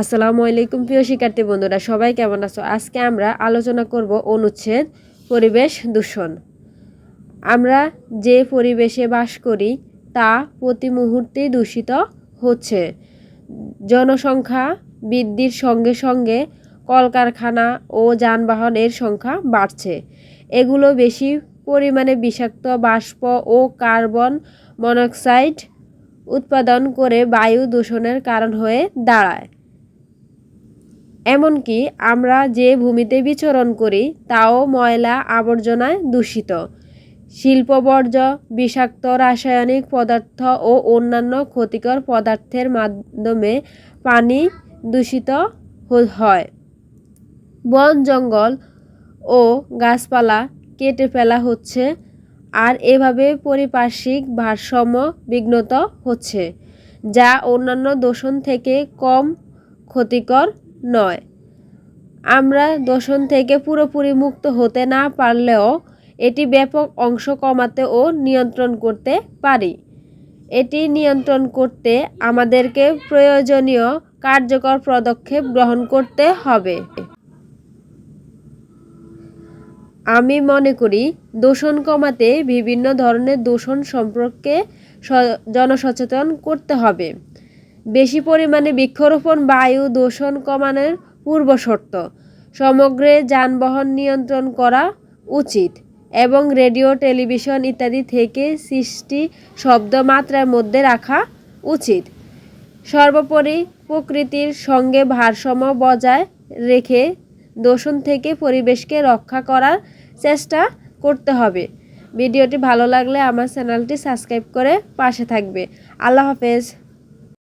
আসসালামু আলাইকুম, প্রিয় শিক্ষার্থী বন্ধুরা, সবাই কেমন আছো? আজকে আমরা আলোচনা করব অনুচ্ছেদ পরিবেশ দূষণ। আমরা যে পরিবেশে বাস করি, তা প্রতি মুহূর্তে দূষিত হচ্ছে। জনসংখ্যা বৃদ্ধির সঙ্গে সঙ্গে কলকারখানা ও যানবাহনের সংখ্যা বাড়ছে। এগুলো বেশি পরিমাণে বিষাক্ত বাষ্প ও কার্বন মনোক্সাইড উৎপাদন করে বায়ু দূষণের কারণ হয়ে দাঁড়ায়। এমনকি আমরা যে ভূমিতে বিচরণ করি, তাও ময়লা আবর্জনায় দূষিত। শিল্প বর্জ্য বিষাক্ত রাসায়নিক পদার্থ ও অন্যান্য ক্ষতিকর পদার্থের মাধ্যমে পানি দূষিত হয়। বন, জঙ্গল ও গাছপালা কেটে ফেলা হচ্ছে আর এভাবে পারিপার্শ্বিক ভারসাম্য বিঘ্নত হচ্ছে, যা অন্যান্য দূষণ থেকে কম ক্ষতিকর নয়। আমরা দূষণ থেকে পুরোপুরি মুক্ত হতে না পারলেও এটি ব্যাপক অংশ কমাতে ও নিয়ন্ত্রণ করতে পারি। এটি নিয়ন্ত্রণ করতে আমাদেরকে প্রয়োজনীয় কার্যকর পদক্ষেপ গ্রহণ করতে হবে। আমি মনে করি, দূষণ কমাতে বিভিন্ন ধরনের দূষণ সম্পর্কে জনসচেতন করতে হবে। বেশি পরিমাণে বৃক্ষরোপণ, বায়ু দূষণ কমানোর পূর্বশর্ত সমগ্রে যানবাহন নিয়ন্ত্রণ করা উচিত এবং রেডিও, টেলিভিশন ইত্যাদি থেকে সৃষ্টি শব্দ মাত্রার মধ্যে রাখা উচিত। সর্বোপরি প্রকৃতির সঙ্গে ভারসাম্য বজায় রেখে দূষণ থেকে পরিবেশকে রক্ষা করার চেষ্টা করতে হবে। ভিডিওটি ভালো লাগলে আমার চ্যানেলটি সাবস্ক্রাইব করে পাশে থাকবে। আল্লাহ হাফেজ।